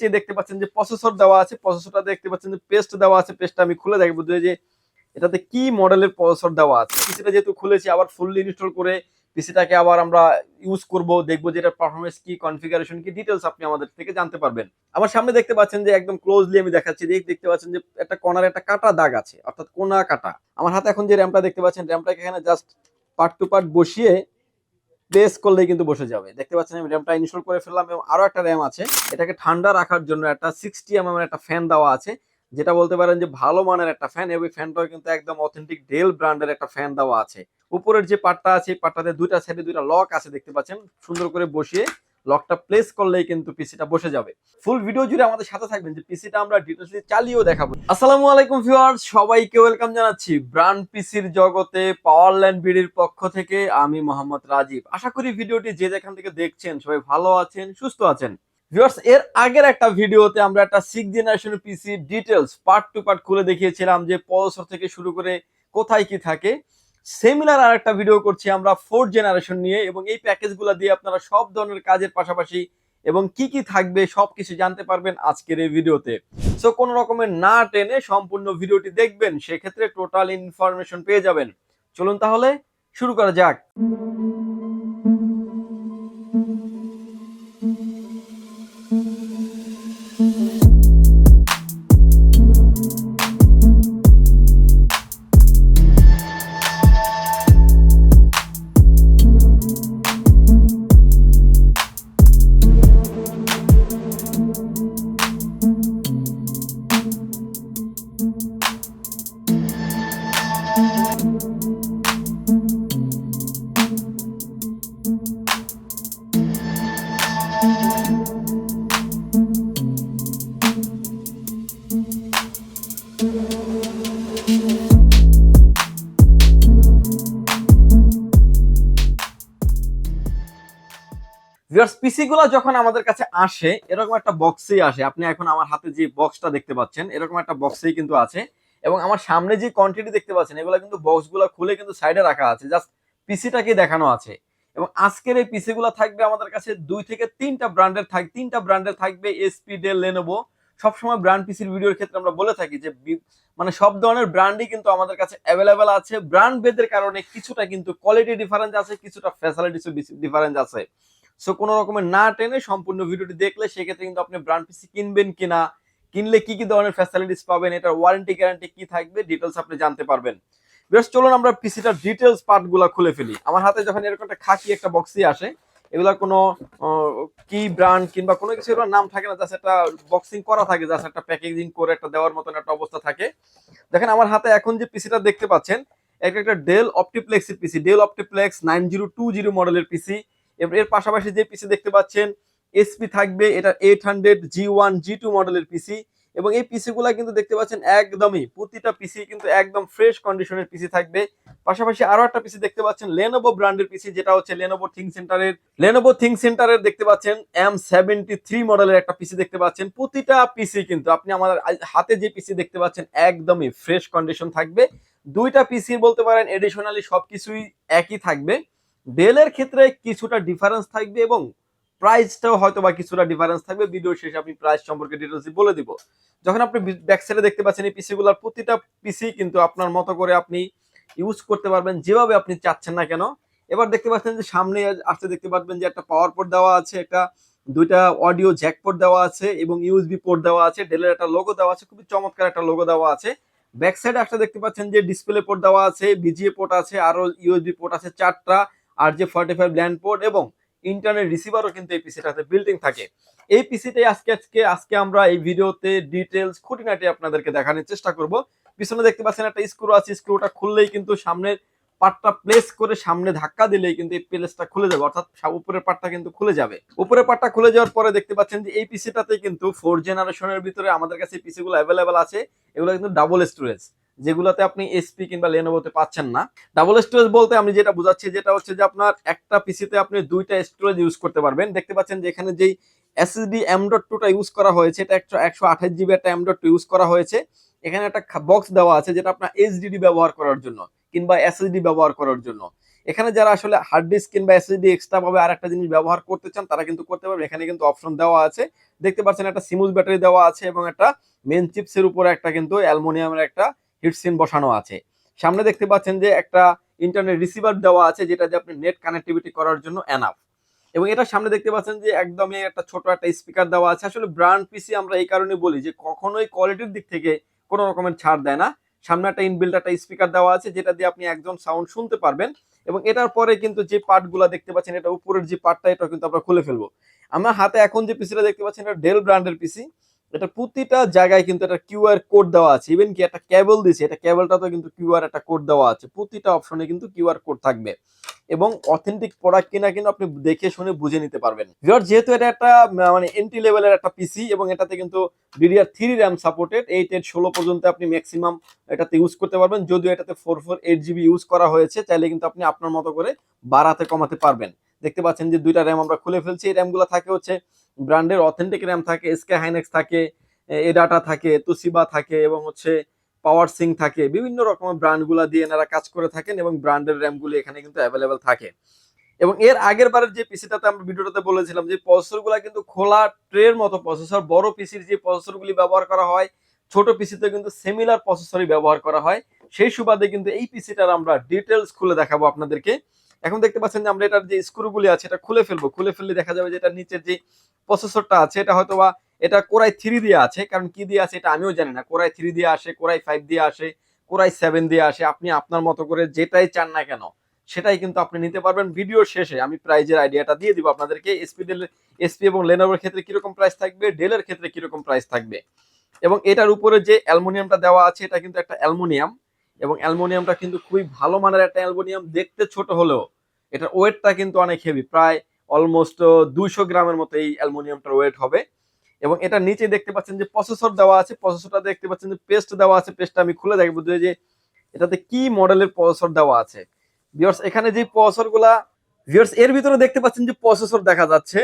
যে দেখতে পাচ্ছেন যে প্রসেসর দেওয়া আছে প্রসেসরটা দেখতে পাচ্ছেন যে পেস্ট দেওয়া আছে পেস্টটা আমি খুলে দেখব যে এটাতে কি মডেলের প্রসেসর দেওয়া আছে। পিসিটা যেহেতু খুলেছি, আবার ফুললি ইনস্টল করে পিসিটাকে আবার আমরা ইউজ করব, দেখব যে এটার পারফরমেন্স কি কনফিগারেশন কি ডিটেলস আপনি আমাদের থেকে জানতে পারবেন। আমার সামনে দেখতে পাচ্ছেন যে একদম ক্লোজলি আমি দেখাচ্ছি, দেখ, দেখতে পাচ্ছেন যে একটা কর্নারে একটা কাটা দাগ আছে, অর্থাৎ কোনা কাটা। আমার হাতে এখন যে র্যামটা দেখতে পাচ্ছেন র্যামটাকে এখানে জাস্ট পার্ট টু পার্ট বসিয়ে প্রেস করলে কিন্তু বসে যাবে। দেখতে পাচ্ছেন আমি র্যামটা ইনস্টল করে ফেললাম এবং আরও একটা র্যাম আছে। এটাকে ঠান্ডা রাখার জন্য একটা সিক্সটি এম এর একটা ফ্যান দেওয়া আছে। যেটা বলতে পারেন যে ভালো মানের একটা ফ্যান এবং ফ্যানটাও কিন্তু একদম অথেন্টিক ডেল ব্র্যান্ডের একটা ফ্যান দেওয়া আছে। উপরের যে পাটটা আছে, এই পার্টটাতে দুইটা সাইডে দুইটা লক আছে, দেখতে পাচ্ছেন। সুন্দর করে বসিয়ে লকটা প্লেস করলেই কিন্তু পিসিটা বসে যাবে। ফুল ভিডিও জুড়ে আমাদের সাথে থাকবেন যে পিসিটা আমরা ডিটেলসলি চালিয়েও দেখাবো। আসসালামু আলাইকুম ভিউয়ার্স সবাইকে ওয়েলকাম জানাচ্ছি ব্র্যান্ড পিসির জগতে পাওয়ারল্যান্ড বিডির পক্ষ থেকে আমি মোহাম্মদ রাজীব। আশা করি ভিডিওটি যে যেখান থেকে দেখছেন সবাই ভালো আছেন, সুস্থ আছেন। ভিউয়ার্স এর আগের একটা ভিডিওতে আমরা একটা six generation PC details part to part খুলে দেখিয়েছিলাম যে প্রসেসর থেকে শুরু করে কোথায় কি থাকে। সিমিলার আর একটা ভিডিও করছি আমরা ফোর্থ জেনারেশন নিয়ে এবং এই প্যাকেজগুলো দিয়ে আপনারা সব ধরনের কাজের পাশাপাশি এবং কি কি থাকবে সব কিছু জানতে পারবেন আজকের এই ভিডিওতে সো কোনো রকমের না টেনে সম্পূর্ণ ভিডিওটি দেখবেন, সেক্ষেত্রে টোটাল ইনফরমেশন পেয়ে যাবেন। চলুন তাহলে শুরু করা যাক। ভিউয়ার্স পিসি গুলো যখন আমাদের কাছে আসে, এরকম একটা বক্সেই আসে। আপনি এখন আমার হাতে যে বক্সটা দেখতে পাচ্ছেন, এরকম একটা বক্সেই কিন্তু আছে। এবং আমার সামনে যে কোয়ান্টিটি দেখতে পাচ্ছেন, এগুলো কিন্তু বক্সগুলো খুলে কিন্তু সাইডে রাখা আছে। জাস্ট পিসিটাকে দেখানো আছে। এবং আজকের এই পিসি গুলো থাকবে আমাদের কাছে দুই থেকে তিনটা ব্র্যান্ডের থাক, তিনটা ব্র্যান্ডের থাকবে এসপি ডেল লেনোভো সবসময় ব্র্যান্ড পিসির ভিডিওর ক্ষেত্রে আমরা বলে থাকি যে মানে সব ধরনের ব্র্যান্ডই কিন্তু আমাদের কাছে অ্যাভেলেবেল আছে। ব্র্যান্ড ভেদের কারণে কিছুটা কিন্তু কোয়ালিটি ডিফারেন্স আছে, কিছুটা ফ্যাসিলিটিস ডিফারেন্স আছে। সো কোনো রকমের না টেনে সম্পূর্ণ ভিডিওটি দেখলে সেক্ষেত্রে কিন্তু আপনি ব্র্যান্ড পিসি কিনবেন কিনা, কিনলে কি কি ধরনের ফ্যাসিলিটিস পাবেন, এটার ওয়ারেন্টি গ্যারান্টি কি থাকবে ডিটেলস আপনি জানতে পারবেন। বেশ চলুন আমরা পিসিটার ডিটেলস পার্টগুলো খুলে ফেলি। আমার হাতে যখন এরকম একটা খাকি একটা বক্সই আসে, এগুলা কোনো কি ব্র্যান্ড কিংবা কোনো কিছু এগুলোর নাম থাকে না জাস্ট একটা বক্সিং করা থাকে জাস্ট একটা প্যাকেজিং করে একটা দেওয়ার মতন একটা অবস্থা থাকে। দেখেন আমার হাতে এখন যে পিসিটা দেখতে পাচ্ছেন একটা একটা Dell অপটিপ্লেক্সের PC Dell OptiPlex nine zero two zero মডেলের পিসি এর পাশাপাশি যে পিসি দেখতে পাচ্ছেন এসপি থাকবে, এটা eight hundred G one G two মডেলের পিসি এবং এই পিসি গুলা কিন্তু দেখতে পাচ্ছেন একদমই, প্রতিটা পিসি কিন্তু একদম ফ্রেশ কন্ডিশনের পিসি থাকবে। পাশাপাশি আরও একটা পিসি দেখতে পাচ্ছেন লেনোভো ব্র্যান্ডের পিসি যেটা হচ্ছে লেনোভো থিং সেন্টারের লেনোভো থিং সেন্টারের দেখতে পাচ্ছেন এম সেভেন্টি থ্রি মডেলের একটা পিসি দেখতে পাচ্ছেন। প্রতিটা পিসি কিন্তু, আপনি আমার হাতে যে পিসি দেখতে পাচ্ছেন, একদমই ফ্রেশ কন্ডিশন থাকবে। দুইটা পিসি বলতে পারেন এডিশনালি সবকিছুই একই থাকবে। ডেলের ক্ষেত্রে কিছুটা ডিফারেন্স থাকবে এবং প্রাইসটাও হয়তো বা কিছুটা ডিফারেন্স থাকবে। ভিডিও শেষে আমি প্রাইস সম্পর্কে ডিটেলস বলে দিব। যখন আপনি ব্যাক সাইডে দেখতে পাচ্ছেন এই পিসি গুলার প্রতিটা পিসি কিন্তু আপনার মতো করে আপনি ইউজ করতে পারবেন যেভাবে আপনি চাচ্ছেন না কেন। এবার দেখতে পাচ্ছেন যে সামনে আসতে দেখতে পারবেন যে একটা পাওয়ার পোর্ট দেওয়া আছে, একটা দুইটা অডিও জ্যাক পোর্ট দেওয়া আছে এবং ইউএসবি পোর্ট দেওয়া আছে ডেলের একটা লোগো দেওয়া আছে, খুবই চমৎকার একটা লোগো দেওয়া আছে। ব্যাক সাইডে আসতে দেখতে পাচ্ছেন যে ডিসপ্লে পোর্ট দেওয়া আছে বিজিএ পোর্ট আছে আরও ইউএসবি পোর্ট আছে, চারটা আর যে ফর্টি ফাইভ ল্যান্ড পোর্ট এবং ইন্টারনেট রিসিভারও কিন্তু এই পিসিটাতে বিল্ডিং থাকে। এই পিসিটাই আজকে আজকে আজকে আমরা এই ভিডিওতে ডিটেলস খুঁটিনাটি আপনাদেরকে দেখানোর চেষ্টা করব। পিছনে দেখতে পাচ্ছেন একটা স্ক্রু আছে। স্ক্রুটা খুললেই কিন্তু সামনের পার্টটা প্লেস করে সামনে ধাক্কা দিলেই কিন্তু এই প্লেসটা খুলে যাবে। অর্থাৎ উপরের পার্টটা কিন্তু খুলে যাবে। উপরের পার্টটা খুলে যাওয়ার পরে দেখতে পাচ্ছেন যে এই পিসিটাতে কিন্তু ফোর জেনারেশনের ভিতরে আমাদের কাছে পিসিগুলো অ্যাভেলেবেল আছে। এগুলো কিন্তু ডাবল স্টোরেজ যেগুলোতে আপনি এসপি কিংবা লেনোভোতে পাচ্ছেন না। ডাবল স্টোরেজ বলতে আমি যেটা বোঝাচ্ছি, যেটা হচ্ছে যে আপনার একটা পিসিতে আপনি দুইটা স্টোরেজ ইউজ করতে পারবেন। দেখতে পাচ্ছেন যে এখানে যেই এসএসডি এম ডট টুটা ইউজ করা হয়েছে, এটা একশো একশো আঠাশ জিবি একটা এম ডট টু ইউজ করা হয়েছে। এখানে একটা বক্স দেওয়া আছে, যেটা আপনার এইচডিডি ব্যবহার করার জন্য। কিংবা এসএসডি ব্যবহার করার জন্য। এখানে যারা আসলে হার্ড ডিস্ক কিংবা এসএসডি এক্সট্রা ভাবে আর একটা জিনিস ব্যবহার করতে চান, তারা কিন্তু করতে পারবে। এখানে কিন্তু অপশন দেওয়া আছে। দেখতে পাচ্ছেন একটা সিমুস ব্যাটারি দেওয়া আছে এবং একটা মেন চিপসের উপরে একটা কিন্তু অ্যালুমিনিয়ামের একটা হিটসিন বসানো আছে। সামনে দেখতে পাচ্ছেন যে একটা ইন্টারনেট রিসিভার দেওয়া আছে, যেটা দিয়ে আপনি নেট কানেক্টিভিটি করার জন্য এনাফ এবং এটা সামনে দেখতে পাচ্ছেন যে একদমই একটা ছোট একটা স্পিকার দেওয়া আছে। আসলে ব্র্যান্ড পিসি আমরা এই কারণে বলি যে কখনোই কোয়ালিটির দিক থেকে কোনো রকমের ছাড় দেয় না। সামনে একটা ইনবিল্ট একটা স্পিকার দেওয়া আছে, যেটা দিয়ে আপনি একজন সাউন্ড শুনতে পারবেন এবং এটার পরে কিন্তু যে পার্টগুলো দেখতে পাচ্ছেন, এটা উপরের যে পার্টটা, এটা কিন্তু আমরা খুলে ফেলব। আমার হাতে এখন যে পিসিটা দেখতে পাচ্ছেন, এটা ডেল ব্র্যান্ডের পিসি এটা প্রতিটা জায়গায় কিন্তু একটা কিউআর কোড দেওয়া আছে। ইভেন কি একটা কেবল দিছে, এটা কেবলটাতে কিন্তু কিউআর একটা কোড দেওয়া আছে। প্রতিটা অপশনে কিন্তু কিউআর কোড থাকবে। এবং অথেন্টিক প্রোডাক্ট কিনা কিন্তু আপনি দেখে শুনে বুঝে নিতে পারবেন। যেহেতু এটা একটা মানে এন্ট্রি লেভেলের একটা পিসি এবং এটাতে কিন্তু DDR three RAM supported eight eight ষোলো পর্যন্ত আপনি ম্যাক্সিমাম এটাতে ইউজ করতে পারবেন। যদিও এটাতে four four eight GB use করা হয়েছে, চাইলে কিন্তু আপনি আপনার মতো করে বাড়াতে কমাতে পারবেন। দেখতে পাচ্ছেন যে দুইটা র্যাম আমরা খুলে ফেলছি। এই র্যামগুলো থাকে হচ্ছে ব্র্যান্ডের অথেন্টিক র্যাম থাকে এসকে হাইনেক্স থাকে এডাটা থাকে তুসিবা থাকে এবং হচ্ছে পাওয়ার সিং থাকে। বিভিন্ন রকমের ব্র্যান্ডগুলো দিয়ে এনারা কাজ করে থাকেন এবং ব্র্যান্ডের র্যামগুলি এখানে কিন্তু অ্যাভেলেবেল থাকে। এবং এর আগের বারের যে পিসিটাতে আমরা ভিডিওটাতে বলেছিলাম যে প্রসেসরগুলো কিন্তু খোলা ট্রের মতো প্রসেসর বড় পিসির যে প্রসেসরগুলি ব্যবহার করা হয়, ছোট পিসিতে কিন্তু সিমিলার প্রসেসরই ব্যবহার করা হয়। সেই সুবাদে কিন্তু এই পিসিটার আমরা ডিটেলস খুলে দেখাবো আপনাদেরকে। এখন দেখতে পাচ্ছেন যে আমরা এটার যে স্ক্রুগুলি আছে, এটা খুলে ফেলব। খুলে ফেললে দেখা যাবে যে এটার নিচের যে প্রসেসরটা আছে, এটা হয়তো বা এটা কোরাই থ্রি দিয়ে আছে, কারণ কি দিয়ে আছে এটা আমিও জানি না। কোরাই থ্রি দিয়ে আসে, কোরাই ফাইভ দিয়ে আসে, কোরাই সেভেন দিয়ে আসে, আপনি আপনার মতো করে যেটাই চান না কেন, সেটাই কিন্তু আপনি নিতে পারবেন ভিডিও শেষে। আমি প্রাইজের আইডিয়াটা দিয়ে দিব আপনাদেরকে এসপি ডেল এসপি এবং লেনোভোর ক্ষেত্রে কীরকম প্রাইস থাকবে ডেলের ক্ষেত্রে কীরকম প্রাইস থাকবে। এবং এটার উপরে যে অ্যালুমিনিয়ামটা দেওয়া আছে, এটা কিন্তু একটা অ্যালুমিনিয়াম, এবং অ্যালুমিনিয়ামটা কিন্তু খুবই ভালো মানের একটা অ্যালুমিনিয়াম, দেখতে ছোট হলেও, এটার ওয়েটটা কিন্তু অনেক হেভি প্রায় অলমোস্ট দুইশো গ্রামের মতো এই অ্যালুমিনিয়ামটার ওয়েট হবে। এবং এটা নিচে দেখতে পাচ্ছেন যে প্রসেসর দেওয়া আছে প্রসেসরটা দেখতে পাচ্ছেন যে পেস্ট দেওয়া আছে পেস্টটা আমি খুলে দেখব যে এটাতে কি মডেলের প্রসেসর দেওয়া আছে। ভিউয়ার্স এখানে যে প্রসেসরগুলা ভিউয়ার্স এর ভিতরে দেখতে পাচ্ছেন যে প্রসেসর দেখা যাচ্ছে।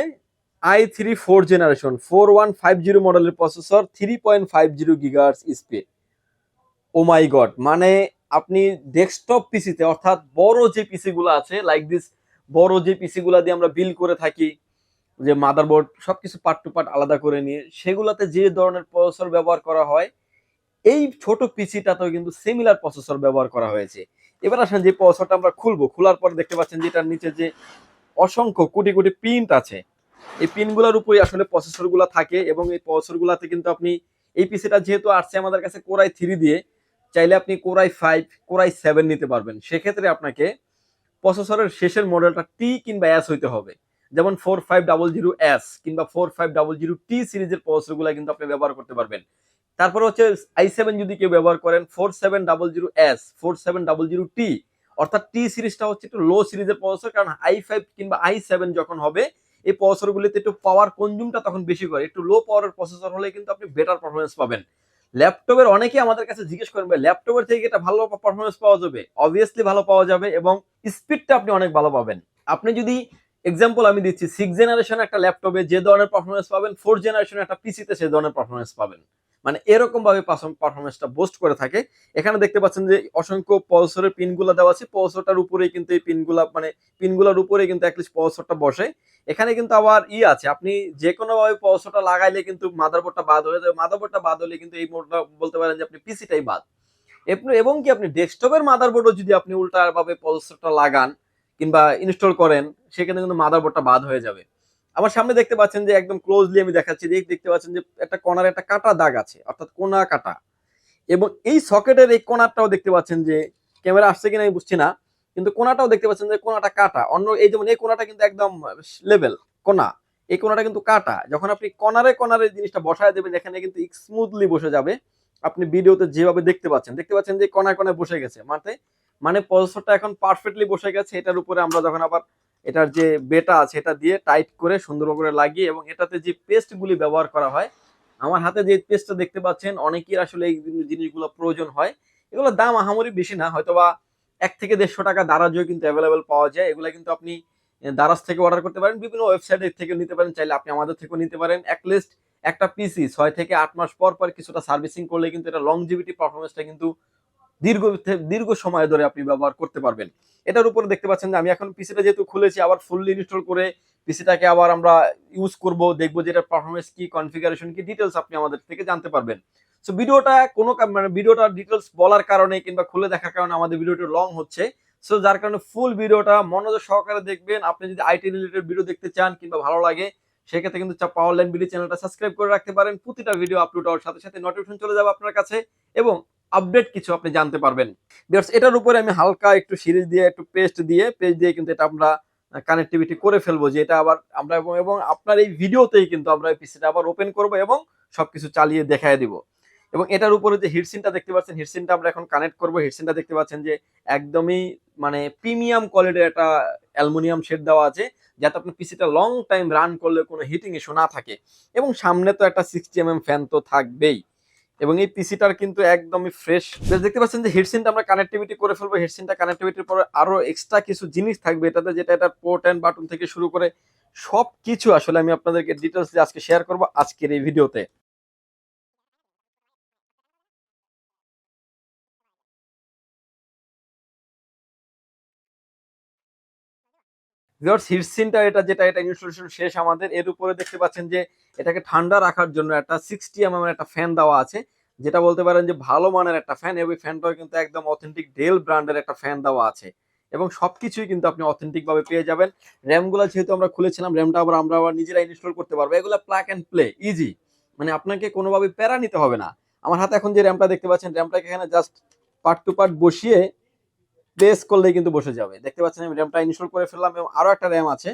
I three four generation four one five zero মডেলের processor three point five zero gigahertz speed O my god মানে আপনি ডেস্কটপ পিসিতে অর্থাৎ বড় যে পিসি গুলো আছে লাইক দিস বড় যে পিসি গুলা দিয়ে আমরা বিল করে থাকি, যে মাদারবোর্ড সবকিছু পার্ট টু পার্ট আলাদা করে নিয়ে, সেগুলাতে যে ধরনের প্রসেসর ব্যবহার করা হয়, এই ছোট পিসিটাতেও কিন্তু সিমিলার প্রসেসর ব্যবহার করা হয়েছে। এবার আসেন যে প্রসেসরটা আমরা খুলবো, খোলার পর দেখতে পাচ্ছেন যে এটার নিচে যে অসংখ্য কোটি কোটি প্রিন্ট আছে। এই পিনগুলোর উপরে আসলে প্রসেসরগুলা থাকে এবং এই প্রসেসর গুলাতে কিন্তু আপনি, এই পিসিটা যেহেতু আসছে আমাদের কাছে কোরাই থ্রি দিয়ে, চাইলে আপনি কোরাই ফাইভ কোরাই সেভেন নিতে পারবেন। সেক্ষেত্রে আপনাকে প্রসেসরের শেষের মডেলটা টি কিংবা এস হইতে হবে। যেমন four five double zero S কিংবা four five double zero T সিরিজের প্রসেসরগুলো কিন্তু আপনি ব্যবহার করতে পারবেন। তারপর হচ্ছে আই সেভেন যদি কেউ ব্যবহার করেন four seven double zero S four seven double zero T অর্থাৎ টি সিরিজটা হচ্ছে একটু লো সিরিজের প্রসেসর কারণ আই ফাইভ কিংবা আই সেভেন যখন হবে, এই প্রসেসরগুলিতে একটু পাওয়ার কনজিউমটা তখন বেশি করে। একটু লো পাওয়ারের প্রসেসর হলে কিন্তু আপনি বেটার পারফরমেন্স পাবেন। ল্যাপটপের অনেকে আমাদের কাছে জিজ্ঞেস করেন, ভাই, ল্যাপটপের থেকে এটা ভালো পারফরমেন্স পাওয়া যাবে? অবভিয়াসলি ভালো পাওয়া যাবে এবং স্পিডটা আপনি অনেক ভালো পাবেন। আপনি যদি এক্সাম্পল আমি দিচ্ছি সিক্স জেনারেশন একটা ল্যাপটপে যে ধরনের পারফরমেন্স পাবেন ফোর জেনারেশন একটা পিসিতে সে ধরনের পারফরমেন্স পাবেন। মানে এরকম ভাবে পারফরমেন্সটা বুস্ট করে থাকে। এখানে দেখতে পাচ্ছেন যে অসংখ্য পলসরের পিনগুলো দেওয়া আছে। পলসরটার উপরেই কিন্তু এই পিনগুলা মানে পিনগুলোর উপরেই কিন্তু অ্যাটলিস্ট পলসরটা বসে। এখানে কিন্তু আবার ই আছে। আপনি যে কোনো ভাবে পলসরটা লাগাইলে কিন্তু মাদারবোর্ডটা বাদ হয়ে যাবে। মাদারবোর্ডটা বাদ হলে কিন্তু এই মোডটা বলতে পারেন যে আপনি পিসিটাই বাদ। এবং কি আপনি ডেস্কটপের মাদারবোর্ডও যদি আপনি উল্টা ভাবে পলসরটা লাগান কিংবা ইনস্টল করেন, সেখানে কিন্তু মাদারবোর্ডটা বাদ হয়ে যাবে। আমার সামনে দেখতে পাচ্ছেন যে একদম ক্লোজলি আমি দেখাচ্ছি দেখতে পাচ্ছেন যে একটা কোনার একটা কাটা দাগ আছে, অর্থাৎ কোনা কাটা। এবং এই সকেটের এই কোনাটাও দেখতে পাচ্ছেন যে ক্যামেরা আসছে কিনা আমি বুঝছি না, কিন্তু কোনাটাও দেখতে পাচ্ছেন যে কোনাটা কাটা। অন্য এই যেমন এই কোনাটা কিন্তু একদম লেভেল কোনা। এই কোনাটা কিন্তু কাটা। যখন আপনি কনারে কনারে জিনিসটা বসায় দেবেন, এখানে কিন্তু স্মুথলি বসে যাবে। আপনি ভিডিওতে যেভাবে দেখতে পাচ্ছেন দেখতে পাচ্ছেন যে কনায় কনায় বসে গেছে। মানে মানে প্রসেসরটা এখন পারফেক্টলি বসে গেছে। এটার উপরে আমরা যখন আবার এটার যে বেটা আছে, এটা দিয়ে টাইট করে সুন্দর করে লাগিয়ে এবং এটাতে যে পেস্টগুলি ব্যবহার করা হয়, আমার হাতে যে পেস্টটা দেখতে পাচ্ছেন, অনেকের আসলে এই জিনিসগুলো প্রয়োজন হয়। এগুলোর দাম আহামরি বেশি না, হয়তোবা এক থেকে দেড়শো টাকা দারাজও কিন্তু অ্যাভেলেবেল পাওয়া যায়। এগুলো কিন্তু আপনি দারাজ থেকে অর্ডার করতে পারেন, বিভিন্ন ওয়েবসাইটের থেকে নিতে পারেন, চাইলে আপনি আমাদের থেকেও নিতে পারেন। অ্যাটলিস্ট একটা পিসি ছয় থেকে আট মাস পর পর কিছুটা সার্ভিসিং করলে কিন্তু এটা লংজিভিটি পারফরমেন্সটা কিন্তু দীর্ঘ দীর্ঘ সময় ধরে আপনি ব্যবহার করতে পারবেন। এটার উপরে দেখতে পাচ্ছেন যে আমি এখন পিসিটা যেহেতু খুলেছি, আবার ফুললি ইনস্টল করে পিসিটাকে আবার আমরা ইউজ করব, দেখব যে এটার পারফরমেন্স কি কনফিগারেশন কি ডিটেলস আপনি আমাদের থেকে জানতে পারবেন। সো ভিডিওটা কোনো মানে ভিডিওটার ডিটেলস বলার কারণে কিংবা খুলে দেখার কারণে আমাদের ভিডিওটা লং হচ্ছে। সো যার কারণে ফুল ভিডিওটা মনোযোগ সহকারে দেখবেন। আপনি যদি আইটি রিলেটেড ভিডিও দেখতে চান কিংবা ভালো লাগে, সেক্ষেত্রে কিন্তু পাওয়ার লাইন ভিডিও চ্যানেলটা সাবস্ক্রাইব করে রাখতে পারেন। প্রতিটা ভিডিও আপলোড হওয়ার সাথে সাথে নোটিফিকেশন চলে যাবে আপনার কাছে এবং আপডেট কিছু আপনি জানতে পারবেন। বিকজ এটার উপরে আমি হালকা একটু সিরিজ দিয়ে, একটু পেস্ট দিয়ে পেস্ট দিয়ে কিন্তু এটা আমরা কানেক্টিভিটি করে ফেলব যে এটা আবার আমরা এবং এবং আপনার এই ভিডিওতেই কিন্তু আমরা এই পিসিটা আবার ওপেন করব এবং সবকিছু চালিয়ে দেখায় দিব। এবং এটার উপরে যে হিটসিনটা দেখতে পাচ্ছেন হিটসিনটা আমরা এখন কানেক্ট করব। হিটসিনটা দেখতে পাচ্ছেন যে একদমই মানে প্রিমিয়াম কোয়ালিটির একটা অ্যালুমিনিয়াম শেড দেওয়া আছে, যাতে আপনার পিসিটা লং টাইম রান করলে কোনো হিটিং ইস্যু না থাকে। এবং সামনে তো একটা সিক্সটি এম ফ্যান তো থাকবেই। এবং এই পিসিটার কিন্তু একদমই ফ্রেশ দেখতে পাচ্ছেন যে হেডসিনটা আমরা কানেক্টিভিটি করে ফেলব। হেডসিনটা কানেক্টিভিটির পরে আরও এক্সট্রা কিছু জিনিস থাকবে। এটাতে যেটা এটা পোর্ট অ্যান্ড বাটন থেকে শুরু করে সব কিছু আসলে আমি আপনাদেরকে ডিটেলস আজকে শেয়ার করব আজকের এই ভিডিওতে ভিউয়ার্স হিটসিনটা এটা যেটা, এটা ইনস্টলেশন শেষ আমাদের। এর উপরে দেখতে পাচ্ছেন যে এটাকে ঠান্ডা রাখার জন্য একটা সিক্সটি এম একটা ফ্যান দেওয়া আছে। যেটা বলতে পারেন যে ভালো মানের একটা ফ্যান এবং ফ্যানটাও কিন্তু একদম অথেন্টিক ডেল ব্র্যান্ডের একটা ফ্যান দেওয়া আছে। এবং সবকিছুই কিন্তু আপনি অথেন্টিক ভাবে পেয়ে যাবেন। র্যামগুলো যেহেতু আমরা খুলেছিলাম র্যামটা আবার আমরা আবার নিজেরা ইনস্টল করতে পারব। এগুলো প্লাগ অ্যান্ড প্লে ইজি মানে আপনাকে কোনোভাবে প্যারা নিতে হবে না। আমার হাতে এখন যে র্যামটা দেখতে পাচ্ছেন র্যামটাকে এখানে জাস্ট পার্ট টু পার্ট বসিয়ে প্রেস করলে কিন্তু বসে যাবে। দেখতে পাচ্ছেন আমি র্যামটা ইনস্টল করে ফেললাম এবং আরও একটা র্যাম আছে,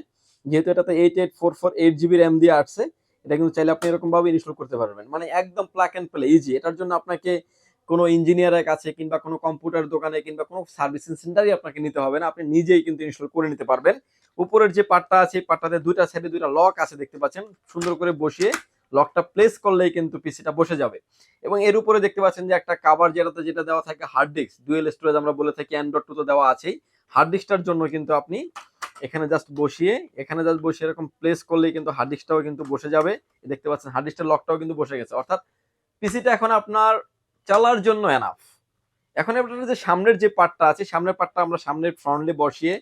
যেহেতু এটাতে eight eight four four eight GB RAM দিয়ে আসছে, এটা কিন্তু চাইলে আপনি এরকম ভাবে ইনস্টল করতে পারবেন। মানে একদম প্লাগ অ্যান্ড প্লে ইজি এটার জন্য আপনাকে কোনো ইঞ্জিনিয়ারের কাছে কিংবা কোনো কম্পিউটার দোকানে কিংবা কোনো সার্ভিসিং সেন্টারই আপনাকে নিতে হবে না। আপনি নিজেই কিন্তু ইনস্টল করে নিতে পারবেন। উপরের যে পার্টটা আছে, এই পার্টটাতে দুইটা সাইডে দুইটা লক আছে, দেখতে পাচ্ছেন। সুন্দর করে বসিয়ে লকটা প্লেস করলেই কিন্তু পিসিটা বসে যাবে। এবং এর উপরে দেখতে পাচ্ছেন যে একটা কাভার যেটাতে, যেটা দেওয়া থাকে হার্ড ডিস্ক ডুয়েল স্টোরেজ আমরা বলে থাকি অ্যান্ড্রয়েড টু তো দেওয়া আছেই। হার্ড ডিস্কটার জন্য কিন্তু আপনি এখানে জাস্ট বসিয়ে, এখানে জাস্ট বসিয়ে এরকম প্লেস করলেই কিন্তু হার্ড ডিস্কটাও কিন্তু বসে যাবে। দেখতে পাচ্ছেন হার্ড ডিস্কের লকটাও কিন্তু বসে গেছে। অর্থাৎ পিসিটা এখন আপনার চালার জন্য এনাফ এখন আপনার যে সামনের যে পার্টটা আছে, সামনের পার্টটা আমরা সামনের ফ্রন্টলি বসিয়ে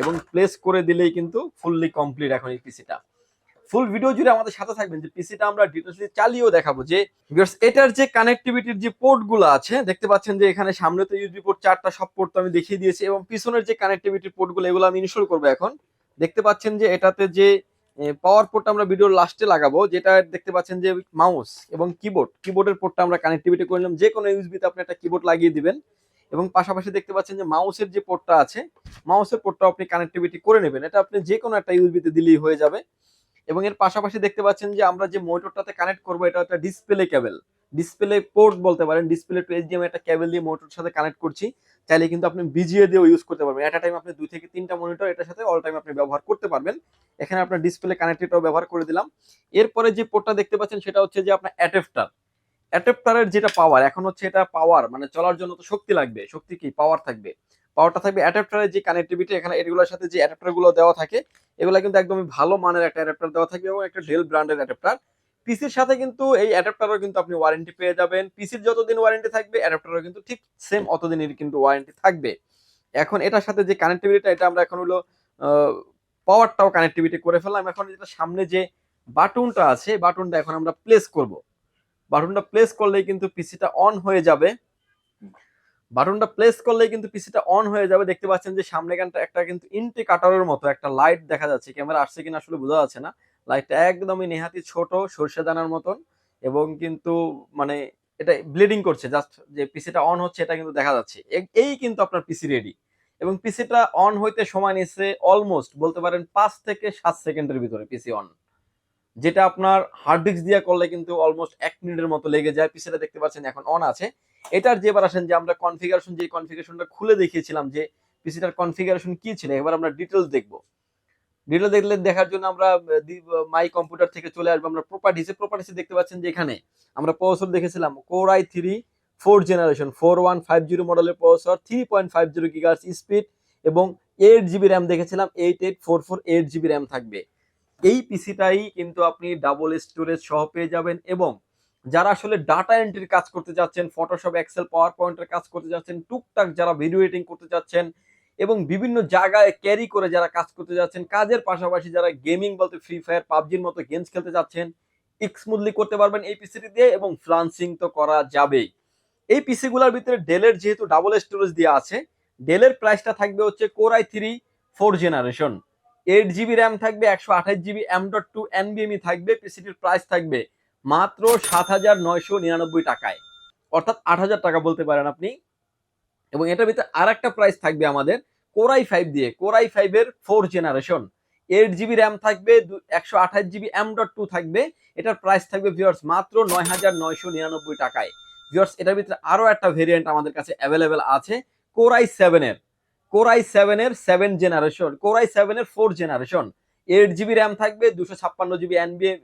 এবং প্লেস করে দিলেই কিন্তু ফুললি কমপ্লিট এখন এই পিসিটা ফুল ভিডিও জুড়ে আমাদের সাথে থাকবেন যে পিসিটা আমরা ডিটেলসলি চালিয়েও দেখাবো যে এটার যে কানেক্টিভিটির যে পোর্টগুলো আছে, দেখতে পাচ্ছেন যে এখানে সামনে তো ইউএসবি পোর্ট চারটা সব পোর্ট আমি দেখিয়ে দিয়েছি এবং পিছনের যে কানেক্টিভিটির পোর্টগুলো, এগুলো আমি ইনস্টল করব এখন। দেখতে পাচ্ছেন যে এটাতে যে পাওয়ার পোর্ট আমরা ভিডিওর লাস্টে লাগাবো, যেটা দেখতে পাচ্ছেন যে মাউস এবং কিবোর্ড কিবোর্ডের পোর্টটা আমরা কানেক্টিভিটি করে নিলাম। যে কোনো ইউএসবিতে আপনি একটা কিবোর্ড লাগিয়ে দিবেন এবং পাশাপাশি দেখতে পাচ্ছেন যে মাউসের যে পোর্টটা আছে মাউসের পোর্টটা আপনি কানেক্টিভিটি করে নেবেন। এটা আপনি যে কোনো একটা ইউএসবিতে দিলেই হয়ে যাবে। এবং এর পাশাপাশি দেখতে পাচ্ছেন যে আমরা যে মোটরটাতে কানেক্ট করব, এটা একটা ডিসপ্লে কেবল ডিসপ্লে পোর্ট বলতে পারেন ডিসপ্লে টু এইচডিএমআই একটা কেবল দিয়ে মোটরের সাথে কানেক্ট করছি, চাইলে কিন্তু আপনি বিজিএ দিয়েও ইউজ করতে পারবেন। এট টাইম আপনি দুই থেকে তিনটা মনিটর এটার সাথে অল টাইম আপনি ব্যবহার করতে পারবেন। এখানে আপনার ডিসপ্লে কানেক্টেডটাও ব্যবহার করে দিলাম। এরপরে যে পোর্টটা দেখতে পাচ্ছেন, সেটা হচ্ছে যে আপনার অ্যাডাপ্টার অ্যাডাপ্টারের যেটা পাওয়ার এখন হচ্ছে এটা পাওয়ার মানে চলার জন্য তো শক্তি লাগবে। শক্তি কি? পাওয়ার থাকবে। পাওয়ারটা থাকবে অ্যাডাপ্টারের যে কানেক্টিভিটি এখানে এগুলোর সাথে যে অ্যাডাপ্টারগুলো দেওয়া থাকে, এগুলো কিন্তু একদমই ভালো মানের একটা অ্যাডাপ্টার দেওয়া থাকবে এবং একটা ডেল ব্র্যান্ডের অ্যাডাপ্টার পিসির সাথে কিন্তু এই অ্যাডাপ্টারও কিন্তু আপনি ওয়ারেন্টি পেয়ে যাবেন। পিসির যতদিন ওয়ারেন্টি থাকবে অ্যাডাপ্টারও কিন্তু ঠিক সেম অতদিনের কিন্তু ওয়ারেন্টি থাকবে। এখন এটার সাথে যে কানেক্টিভিটিটা এটা আমরা এখন হলো পাওয়ারটাও কানেক্টিভিটি করে ফেললাম। এখন যেটা সামনে যে বাটনটা আছে, বাটনটা এখন আমরা প্লেস করব। বাটনটা প্লেস করলেই কিন্তু পিসিটা অন হয়ে যাবে। বাটনটা প্লেস করলেই কিন্তু পিসিটা অন হয়ে যাবে। দেখতে পাচ্ছেন যে সামনে গানটা একটা কিন্তু ইনটে কাটারের মতো একটা লাইট দেখা যাচ্ছে। ক্যামেরা আসছে কিনা আসলে বোঝা যাচ্ছে না। লাইটটা একদমই নেহাতি ছোট, সর্ষে দানার মতন এবং কিন্তু মানে এটা ব্লিডিং করছে। জাস্ট যে পিসিটা অন হচ্ছে এটা কিন্তু দেখা যাচ্ছে। এই কিন্তু আপনার পিসি রেডি। এবং পিসিটা অন হইতে সময় নিচ্ছে অলমোস্ট বলতে পারেন পাঁচ থেকে সাত সেকেন্ডের ভিতরে পিসি অন। যেটা আপনার হার্ড ডিস্ক দিয়ে করলে কিন্তু অলমোস্ট এক মিনিটের মতো লেগে যায়। পিসিটা দেখতে পাচ্ছেন এখন অন আছে। এটার যে এবার আসেন যে আমরা কনফিগারেশন যে কনফিগারেশনটা খুলে দেখিয়েছিলাম যে পিসিটার কনফিগারেশন কি ছিল, এবার আমরা ডিটেলস দেখব। ডিটেলস দেখলে দেখার জন্য আমরা মাই কম্পিউটার থেকে চলে আসব। আমরা প্রপার্টিসে প্রপার্টিসে দেখতে পাচ্ছেন যে এখানে আমরা প্রসেসর দেখেছিলাম core I three four generation four one five zero মডেলের processor three point five zero gigahertz speed এবং এইট জিবি র্যাম দেখেছিলাম eight eight four four eight GB RAM থাকবে। এই পিসিটাই কিন্তু আপনি ডাবল স্টোরেজ সহ পেয়ে যাবেন এবং যারা আসলে ডাটা এন্ট্রির কাজ করতে যাচ্ছেন ফটোশপ এক্সেল পাওয়ার পয়েন্টের কাজ করতে যাচ্ছেন, টুকটাক যারা ভিডিও এডিটিং করতে যাচ্ছেন এবং বিভিন্ন জায়গায় ক্যারি করে যারা কাজ করতে যাচ্ছেন, কাজের পাশাপাশি যারা গেমিং বলতে ফ্রি ফায়ার পাবজির মতো গেমস খেলতে যাচ্ছেন স্মুথলি করতে পারবেন এই পিসিটি দিয়ে এবং ফ্লান্সিং তো করা যাবেই। এই পিসিগুলোর ভিতরে ডেলের যেহেতু ডাবল স্টোরেজ দেওয়া আছে ডেলের প্রাইসটা থাকবে হচ্ছে core I three four generation eight GB RAM থাকবে, একশো আঠাশ জিবি এম ডট টু এনবিএমই থাকবে পিসিটির প্রাইস থাকবে মাত্র সাত হাজার নয়শো নিরানব্বই টাকায়। অর্থাৎ আট হাজার টাকা বলতে পারেন আপনি। এবং এটার ভিতরে আর একটা প্রাইস থাকবে আমাদের কোরাই ফাইভ দিয়ে। কোরাই ফাইভের four generation eight GB RAM থাকবে একশো আঠাশ জিবি এম ডট টু থাকবে। এটার প্রাইস থাকবে ভিওর্স মাত্র নয় হাজার নয়শো নিরানব্বই টাকায়। ভিওর্স এটার ভিতরে আরও একটা ভেরিয়েন্ট আমাদের কাছে অ্যাভেলেবেল আছে কোরাই সেভেনের কোরাই সেভেনের সেভেন জেনারেশন কোরাই সেভেনের four generation eight GB RAM থাকবে, দুশো ছাপ্পান্ন জিবি এনবিএম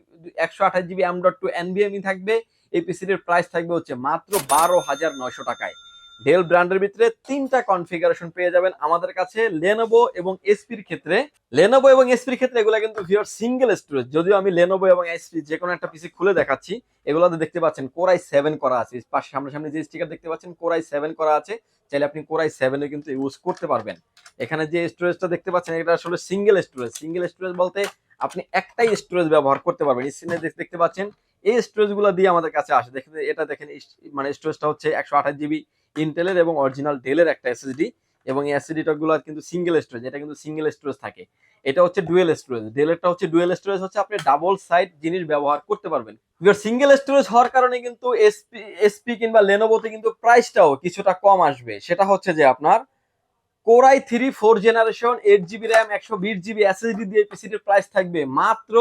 একশো আঠাশ জিবি এম ডট টু এনবিএমই থাকবে। এই পিসিটির প্রাইস থাকবে হচ্ছে মাত্র বারো হাজার নয়শো টাকায়। ডেল ব্র্যান্ডের ভিতরে তিনটা কনফিগারেশন পেয়ে যাবেন আমাদের কাছে লেনোভো এবং এসপির ক্ষেত্রে। লেনোভো এবং এসপির ক্ষেত্রে এগুলো কিন্তু ভিওর সিঙ্গেল স্টোরেজ যদিও আমি লেনোভো এবং এসপি যে কোনো একটা পিসি খুলে দেখাচ্ছি, এগুলোতে দেখতে পাচ্ছেন কোরাই সেভেন করা আছে। পাশে সামনাসামনি যে স্টিকার দেখতে পাচ্ছেন কোরাই সেভেন করা আছে। চাইলে আপনি কোরাই সেভেনে কিন্তু ইউজ করতে পারবেন। এখানে যে স্টোরেজটা দেখতে পাচ্ছেন, এটা আসলে সিঙ্গেল স্টোরেজ সিঙ্গেল স্টোরেজ বলতে আপনি একটাই স্টোরেজ ব্যবহার করতে পারবেন। স্ক্রিনে দেখতে পাচ্ছেন, এই স্টোরেজগুলো দিয়ে আমাদের কাছে আসে। দেখেন, এটা দেখেন মানে স্টোরেজটা হচ্ছে একশো আঠাশ জিবি ইন্টেলের এবং অরিজিনাল ডেলের একটা এসএসডি এবং এই এসএসডিটা গুলো কিন্তু সিঙ্গেল স্টোরেজ এটা কিন্তু সিঙ্গেল স্টোরেজ থাকে। এটা হচ্ছে ডুয়েল স্টোরেজ ডেলেরটা হচ্ছে ডুয়েল স্টোরেজ হচ্ছে আপনি ডাবল সাইড জিনিস ব্যবহার করতে পারবেন। সিঙ্গেল স্টোরেজ হওয়ার কারণে কিন্তু এসপি এসপি কিংবা লেনোভোতে কিন্তু প্রাইসটাও কিছুটা কম আসবে। সেটা হচ্ছে যে আপনার core I three four generation eight GB RAM একশো বিশ জিবি এসএসডি দিয়ে পিসিটির প্রাইস থাকবে মাত্র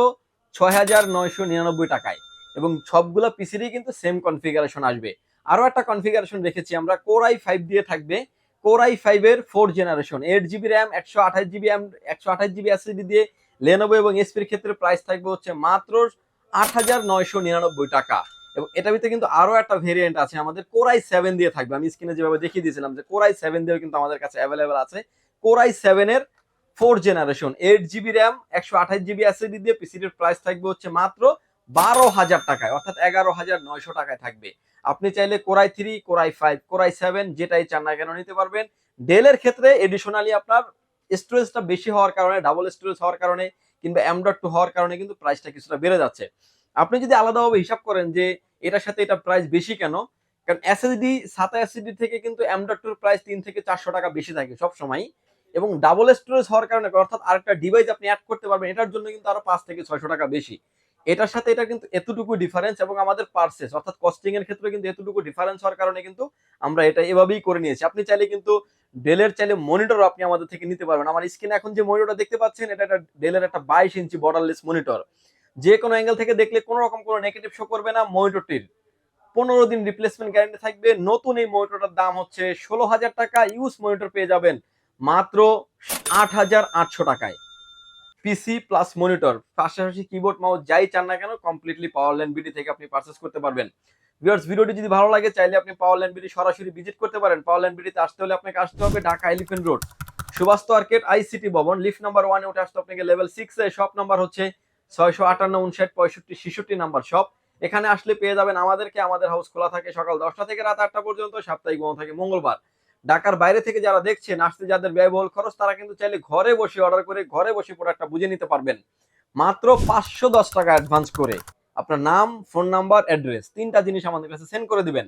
ছয় হাজার নয়শো নিরানব্বই টাকায়। এবং সবগুলো পিসিরই কিন্তু সেম কনফিগারেশন আসবে। আরও একটা কনফিগারেশন রেখেছি আমরা কোরাই ফাইভ দিয়ে থাকবে। কোরাই ফাইভের four generation eight GB RAM একশো আঠাশ জিবি র্যাম একশো আঠাশ জিবি এসএসডি দিয়ে লেনোভো এবং এসপির ক্ষেত্রে প্রাইস থাকবে হচ্ছে মাত্র আট হাজার নয়শো নিরানব্বই টাকা। এবং এটার ভিতরে কিন্তু আরও একটা ভেরিয়েন্ট আছে, আমাদের কোরাই সেভেন দিয়ে থাকবে। আমি স্ক্রিনে যেভাবে দেখিয়ে দিয়েছিলাম যে কোরাই সেভেন দিয়েও কিন্তু আমাদের কাছে অ্যাভেলেবেল আছে। কোরাই সেভেনের four generation eight GB RAM একশো আঠাশ জিবি এসএসডি দিয়ে পিসিটির প্রাইস থাকবে হচ্ছে মাত্র বারো হাজার টাকায়, অর্থাৎ এগারো হাজার নয়শো টাকায় থাকবে। আপনি চাইলে core I three, core I five, core I seven, যেটাই চান না কেন নিতে পারবেন। ডেলের ক্ষেত্রে এডিশনালি আপনার স্টোরেজটা বেশি হওয়ার কারণে ডাবল স্টোরেজ হওয়ার কারণে, কিংবা এম ডট টু হওয়ার কারণে কিন্তু প্রাইসটা কিছুটা বেড়ে যাচ্ছে। আপনি যদি আলাদাভাবে হিসাব করেন যে এটার সাথে এটা প্রাইস বেশি কেন, কারণ এসএসডি সাতা এসএসডি থেকে কিন্তু এম ডট টুর প্রাইস তিন থেকে চারশো টাকা বেশি থাকে সব সময় এবং ডাবল স্টোরেজ হওয়ার কারণে, অর্থাৎ আরেকটা ডিভাইস আপনি অ্যাড করতে পারবেন, এটার জন্য কিন্তু আরও পাঁচ থেকে ছয়শো টাকা বেশি। এটার সাথে এটা কিন্তু এতটুকু ডিফারেন্স এবং আমাদের পার্সেস অর্থাৎ কস্টিং এর ক্ষেত্রে কিন্তু এতটুকু ডিফারেন্স হওয়ার কারণে কিন্তু আমরা এটা এভাবেই করে নিয়েছি। আপনি চাইলে কিন্তু ডেলের চাইলে মনিটর আপনি আমাদের থেকে নিতে পারবেন। আমার স্ক্রিনে এখন যে মনিটরটা দেখতে পাচ্ছেন, এটা একটা ডেলের একটা বাইশ ইঞ্চি বর্ডারলেস মনিটর যে কোনো অ্যাঙ্গেল থেকে দেখলে কোনো রকম কোনো নেগেটিভ শো করবে না মনিটরটির পনেরো দিন রিপ্লেসমেন্ট গ্যারান্টি থাকবে। নতুন এই মনিটরটার দাম হচ্ছে ষোলো হাজার টাকা। ইউজ মনিটর পেয়ে যাবেন মাত্র আট হাজার আটশো টাকায়। পিসি প্লাস মনিটর পাশাপাশি কিবোর্ড মাউস যাই চান না কেন কমপ্লিটলি পাওয়ার ল্যান্ড বিডি থেকে আপনি পারচেস করতে পারবেন। ভিউয়ার্স ভিডিওটি যদি ভালো লাগে, চাইলে আপনি পাওয়ার ল্যান্ড বিডি সরাসরি ভিজিট করতে পারেন। পাওয়ার ল্যান্ড বিডিতে আসতে হলে আপনাকে আসতে হবে Dhaka elephant road Subastu arcade ICT ভবন। লিফট নাম্বার ওয়ানে উঠে আসতে আপনাকে লেভেল সিক্স এ। শপ নাম্বার হচ্ছে ছয়শো আটান্ন, উনষাট, পঁয়ষট্টি, ছেষট্টি নাম্বার শপ এখানে আসলে পেয়ে যাবেন আমাদেরকে। আমাদের হাউস খোলা থাকে সকাল দশটা থেকে রাত আটটা পর্যন্ত। সাপ্তাহিক বন্ধ থাকে মঙ্গলবার। ঢাকার বাইরে থেকে যারা দেখছেন, আসতে যাদের ব্যয়বহুল খরচ, তারা কিন্তু চাইলে ঘরে বসে অর্ডার করে ঘরে বসে প্রোডাক্টটা বুঝে নিতে পারবেন। মাত্র পাঁচশো দশ টাকা অ্যাডভান্স করে। আপনার নাম ফোন নাম্বার অ্যাড্রেস তিনটা জিনিস আমাদের কাছে সেন্ড করে দিবেন।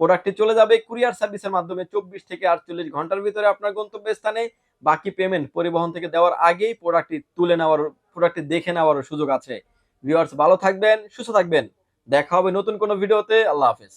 প্রোডাক্টটি চলে যাবে কুরিয়ার সার্ভিসের মাধ্যমে চব্বিশ থেকে আটচল্লিশ ঘণ্টার ভিতরে আপনার গন্তব্য স্থানে বাকি পেমেন্ট পরিবহন থেকে দেওয়ার আগেই প্রোডাক্টটি তুলে নেওয়ার প্রোডাক্টটি দেখে নেওয়ারও সুযোগ আছে। ভিউয়ার্স ভালো থাকবেন, সুস্থ থাকবেন। দেখা হবে নতুন কোনো ভিডিওতে আল্লাহ হাফেজ।